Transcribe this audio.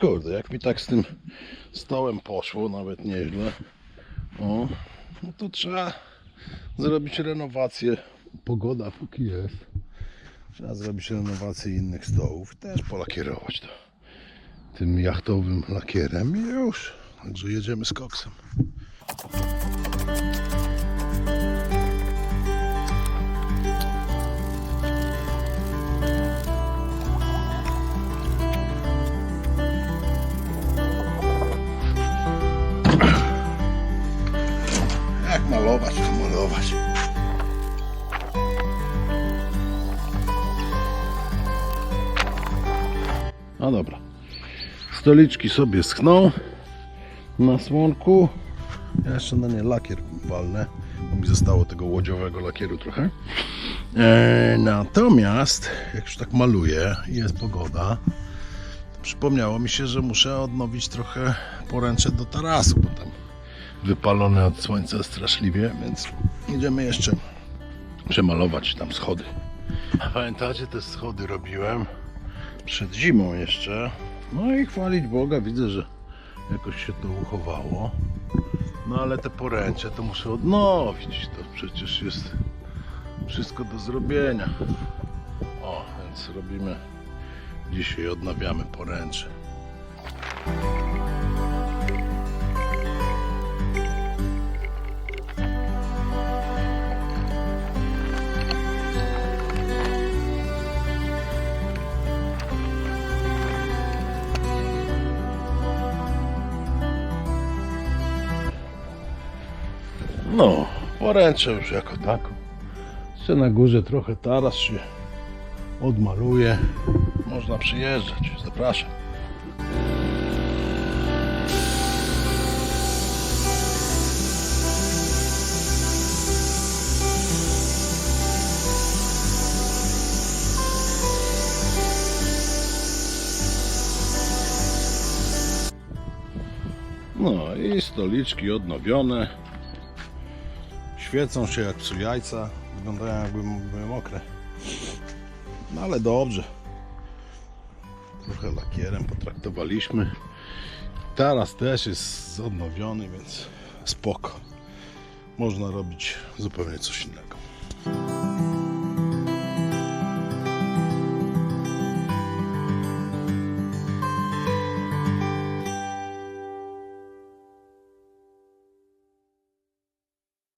Kurde, jak mi tak z tym stołem poszło, nawet nieźle. O, no to trzeba zrobić renowację. Pogoda póki jest. Trzeba zrobić renowację innych stołów. Też polakierować to tym jachtowym lakierem i już. Także jedziemy z koksem. Malować, malować. No dobra. Stoliczki sobie schną na słonku. Ja jeszcze na nie lakier walnę, bo mi zostało tego łodziowego lakieru trochę. E, natomiast, jak już tak maluję i jest pogoda, przypomniało mi się, że muszę odnowić trochę poręcze do tarasu, bo tam wypalone od słońca straszliwie, więc idziemy jeszcze przemalować tam schody. Pamiętacie, te schody robiłem przed zimą jeszcze. No i chwalić Boga, widzę, że jakoś się to uchowało. No ale te poręcze to muszę odnowić. To przecież jest wszystko do zrobienia. O, więc robimy dzisiaj odnawiamy poręcze. No, poręcze już jako tako. Jeszcze na górze trochę taras się odmaluje. Można przyjeżdżać. Zapraszam. No i stoliczki odnowione. Świecą się jak psu jajca. Wyglądają jakby były mokre. No ale dobrze. Trochę lakierem potraktowaliśmy. Teraz też jest odnowiony, więc spoko. Można robić zupełnie coś innego.